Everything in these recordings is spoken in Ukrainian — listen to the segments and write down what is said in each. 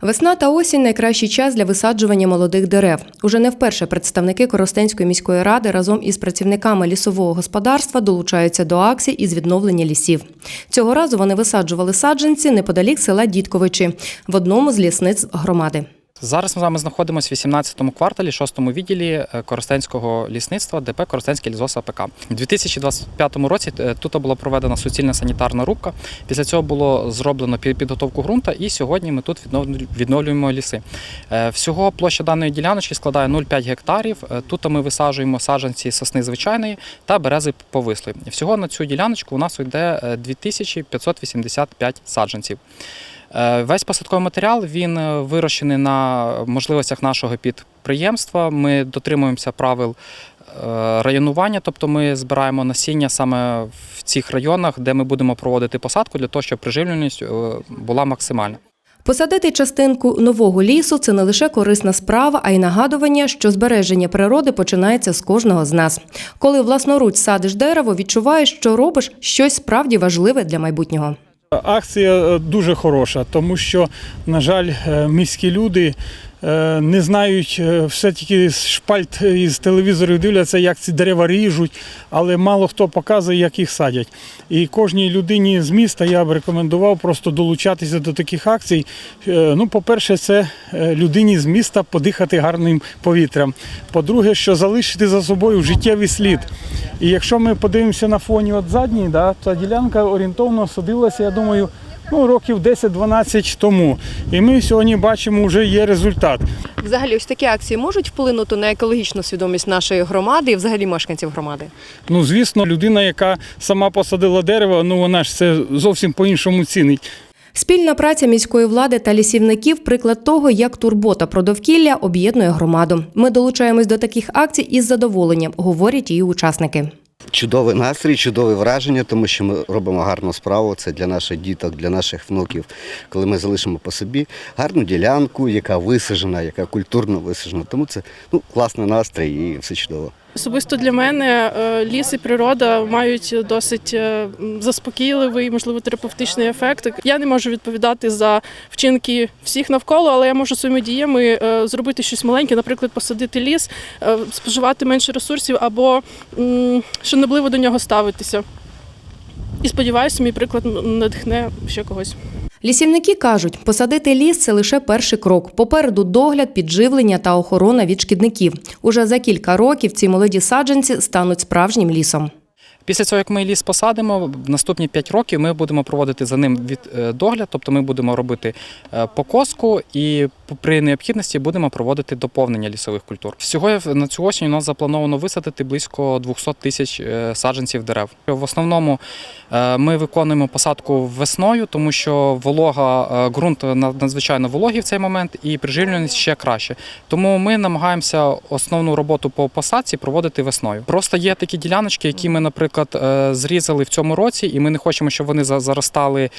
Весна та осінь найкращий час для висаджування молодих дерев. Уже не вперше представники Коростенської міської ради разом із працівниками лісового господарства долучаються до акцій із відновлення лісів. Цього разу вони висаджували саджанці неподалік села Дітковичі в одному з лісниць громади. Зараз ми з вами знаходимося в 18-му кварталі, 6-му відділі е, Коростенського лісництва ДП Коростенський лісгосп АПК. У 2025 році е, тут була проведена суцільна санітарна рубка. Після цього було зроблено пі- підготовку ґрунта, і сьогодні ми тут відновлю- відновлюємо ліси. Е, Всього площа даної діляночки складає 0,5 гектарів. Тут ми висаджуємо саджанці сосни звичайної та берези повислої. Всього на цю діляночку у нас йде е, 2585 саджанців. Е, Весь посадковий матеріал він е, вирощений на можливостях нашого підприємства. Ми дотримуємося правил е, районування, тобто ми збираємо насіння саме в цих районах, де ми будемо проводити посадку, для того, щоб приживленість була максимальна. Посадити частинку нового лісу це не лише корисна справа, а й нагадування, що збереження природи починається з кожного з нас. Коли власноруч садиш дерево, відчуваєш, що робиш щось справді важливе для майбутнього. Акція е, дуже хороша, тому що, на жаль, е, міські люди не знають, е, все тільки з шпальт із телевізорів дивляться, як ці дерева ріжуть, але мало хто показує, як їх садять. І кожній людині з міста я б рекомендував просто долучатися до таких акцій. Е, Ну, по-перше, це е, людині з міста подихати гарним повітрям. По-друге, що залишити за собою життєвий слід. І якщо ми подивимося на фоні от задній, да, то ділянка орієнтовно садилася, я думаю, ну, років 10-12 тому. І ми сьогодні бачимо, вже є результат. Взагалі, ось такі акції можуть вплинути на екологічну свідомість нашої громади і взагалі мешканців громади. Ну, звісно, людина, яка сама посадила дерево, ну вона ж це зовсім по-іншому цінить. Спільна праця міської влади та лісівників приклад того, як турбота про довкілля об'єднує громаду. Ми долучаємось до таких акцій із задоволенням, говорять її учасники. Чудовий настрій, чудове враження, тому що ми робимо гарну справу. Це для наших діток, для наших внуків. Коли ми залишимо по собі гарну ділянку, яка висажена, яка культурно висажена. Тому це ну, класний настрій і все чудово. Особисто для мене е, ліс і природа мають досить е, заспокійливий, можливо, терапевтичний ефект. Я не можу відповідати за вчинки всіх навколо, але я можу своїми діями е, зробити щось маленьке, наприклад, посадити ліс, споживати менше ресурсів або шанобливо до нього ставитися. І сподіваюся, мій приклад надихне ще когось. Лісівники кажуть, посадити ліс це лише перший крок. Попереду догляд, підживлення та охорона від шкідників. Уже за кілька років ці молоді саджанці стануть справжнім лісом. Після цього, як ми ліс посадимо, в наступні 5 років ми будемо проводити за ним від е, догляд, тобто ми будемо робити е, покоску і при необхідності будемо проводити доповнення лісових культур. Всього на цю осінь у нас заплановано висадити близько 200 тисяч е, саджанців дерев. В основному ми виконуємо посадку весною, тому що волога ґрунт надзвичайно вологий в цей момент і приживленість ще краще. Тому ми намагаємося основну роботу по посадці проводити весною. Просто є такі діляночки, які ми, наприклад, е, зрізали в цьому році, і ми не хочемо, щоб вони за- заростали,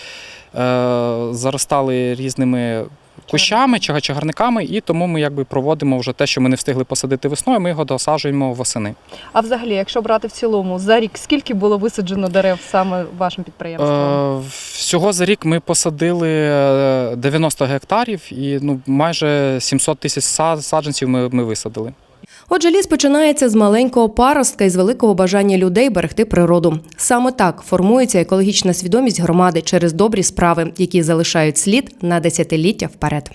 е, заростали різними. Кущами чи чагарниками, і тому ми якби проводимо вже те, що ми не встигли посадити весною. Ми його досаджуємо восени. А взагалі, якщо брати в цілому, за рік скільки було висаджено дерев саме вашим підприємством? Е, всього за рік ми посадили е, 90 гектарів, і ну майже 700 тисяч саджанців ми, ми висадили. Отже, ліс починається з маленького паростка і з великого бажання людей берегти природу. Саме так формується екологічна свідомість громади через добрі справи, які залишають слід на десятиліття вперед.